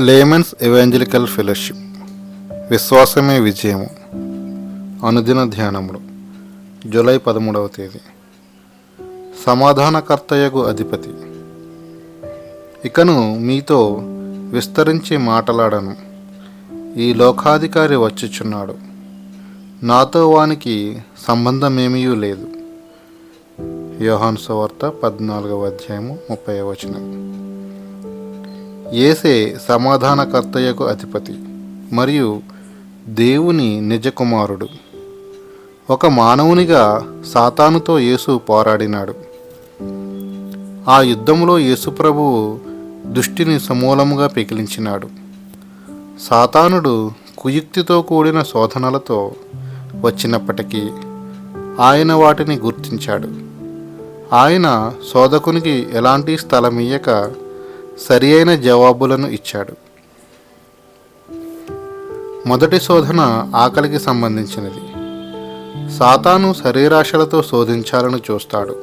Layman's evangelical fellowship. విశ్వాసమే విజయము. అనుదిన ధ్యానములు. July పదమూడవ తేదీ. సమాధానకర్తయగు అధిపతి. ఇకను మీతో విస్తరించి మాటలాడను. ఈ లోకాధికారి వచ్చుచున్నాడు. నాతో వానికి సంబంధమేమీ లేదు. యోహాన్ సువార్త పద్నాలుగవ అధ్యాయము ముప్పై వచనం. ఏసే సమాధానకర్తయ్యకు అధిపతి మరియు దేవుని నిజకుమారుడు. ఒక మానవునిగా సాతానుతో యేసు పోరాడినాడు. ఆ యుద్ధంలో యేసు ప్రభువు దుష్టిని సమూలముగా పెకిలించినాడు సాతానుడు కుయుక్తితో కూడిన శోధనలతో వచ్చినప్పటికీ ఆయన వాటిని గుర్తించాడు. ఆయన శోధకునికి ఎలాంటి స్థలమియ్యక సరి అయిన జవాబులను ఇచ్చాడు. మొదటి శోధన ఆకలికి సంబంధించినది. సాతాను శరీరాశలతో శోధించాలని చూస్తాడు.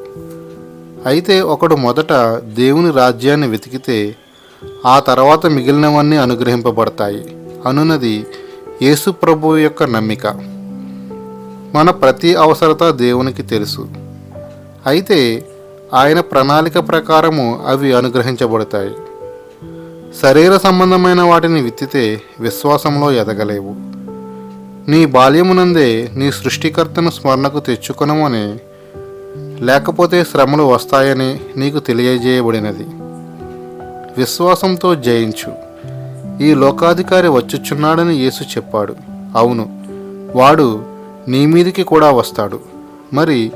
అయితే ఒకడు మొదట దేవుని రాజ్యాన్ని వెతికితే ఆ తర్వాత మిగిలినవన్నీ అనుగ్రహింపబడతాయి అనున్నది యేసు ప్రభువు యొక్క నమ్మిక. మన ప్రతి అవసరత దేవునికి తెలుసు. అయితే ఆయన ప్రణాళిక ప్రకారము అవి అనుగ్రహించబడతాయి. శరీర సంబంధమైన వాటిని విత్తితే విశ్వాసంలో ఎదగలేవు. నీ బాల్యమునందే నీ సృష్టికర్తను స్మరణకు తెచ్చుకొనమని లేకపోతే శ్రమలు వస్తాయని నీకు తెలియజేయబడినది. విశ్వాసంతో జయించు. ఈ లోకాధికారి వచ్చుచున్నాడని యేసు చెప్పాడు. అవును వాడు నీ మీదికి కూడా వస్తాడు. మరి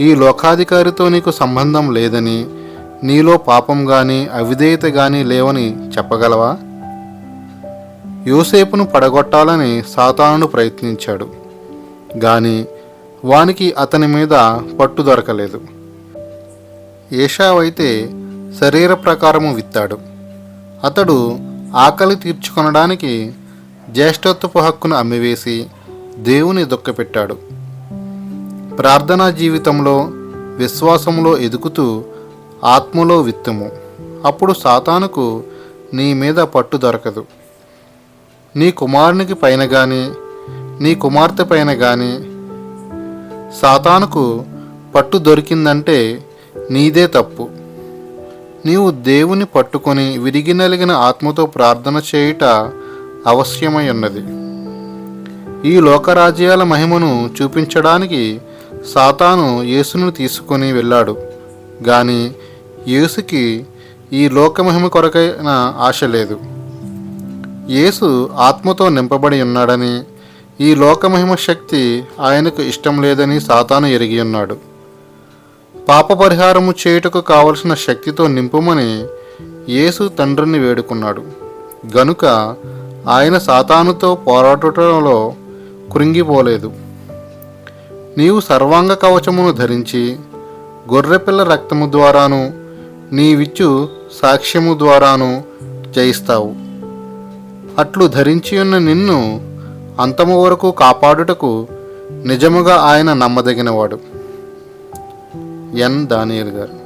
ఈ లోకాధికారితో నీకు సంబంధం లేదని నీలో పాపం కానీ అవిధేయత కానీ లేవని చెప్పగలవా? యోసేపును పడగొట్టాలని సాతానుడు ప్రయత్నించాడు గాని వానికి అతని మీద పట్టు దొరకలేదు. ఏషావైతే శరీర ప్రకారము విత్తాడు అతడు ఆకలి తీర్చుకొనడానికి జ్యేష్ఠత్వపు హక్కును అమ్మివేసి దేవుని దుఃఖపెట్టాడు ప్రార్థనా జీవితంలో విశ్వాసంలో ఎదుగుతూ ఆత్మలో విత్తుము. అప్పుడు సాతానుకు నీ మీద పట్టు దొరకదు. నీ కుమారునికి పైన కానీ నీ కుమార్తె పైన కానీ సాతానుకు పట్టు దొరికిందంటే నీదే తప్పు. నీవు దేవుని పట్టుకొని విరిగి నలిగిన ఆత్మతో ప్రార్థన చేయుట అవశ్యమై ఉన్నది. ఈ లోకరాజ్యాల మహిమను చూపించడానికి సాతాను యేసును తీసుకొని వెళ్ళాడు. గాని యేసుకి ఈ లోకమహిమ కొరకైన ఆశ లేదు. యేసు ఆత్మతో నింపబడి ఉన్నాడని ఈ లోకమహిమ శక్తి ఆయనకు ఇష్టం లేదని సాతాను ఎరిగి ఉన్నాడు. పాప పరిహారము చేయుటకు కావలసిన శక్తితో నింపుమని యేసు తండ్రిని వేడుకున్నాడు. గనుక ఆయన సాతానుతో పోరాటంలో కృంగిపోలేదు. నీవు సర్వాంగ కవచమును ధరించి గొర్రెపిల్ల రక్తము ద్వారాను నీవిచ్చు సాక్ష్యము ద్వారాను జయిస్తావు. అట్లు ధరించి ఉన్న నిన్ను అంతము వరకు కాపాడుటకు నిజముగా ఆయన నమ్మదగినవాడు. ఎన్. దానియల్ గారు.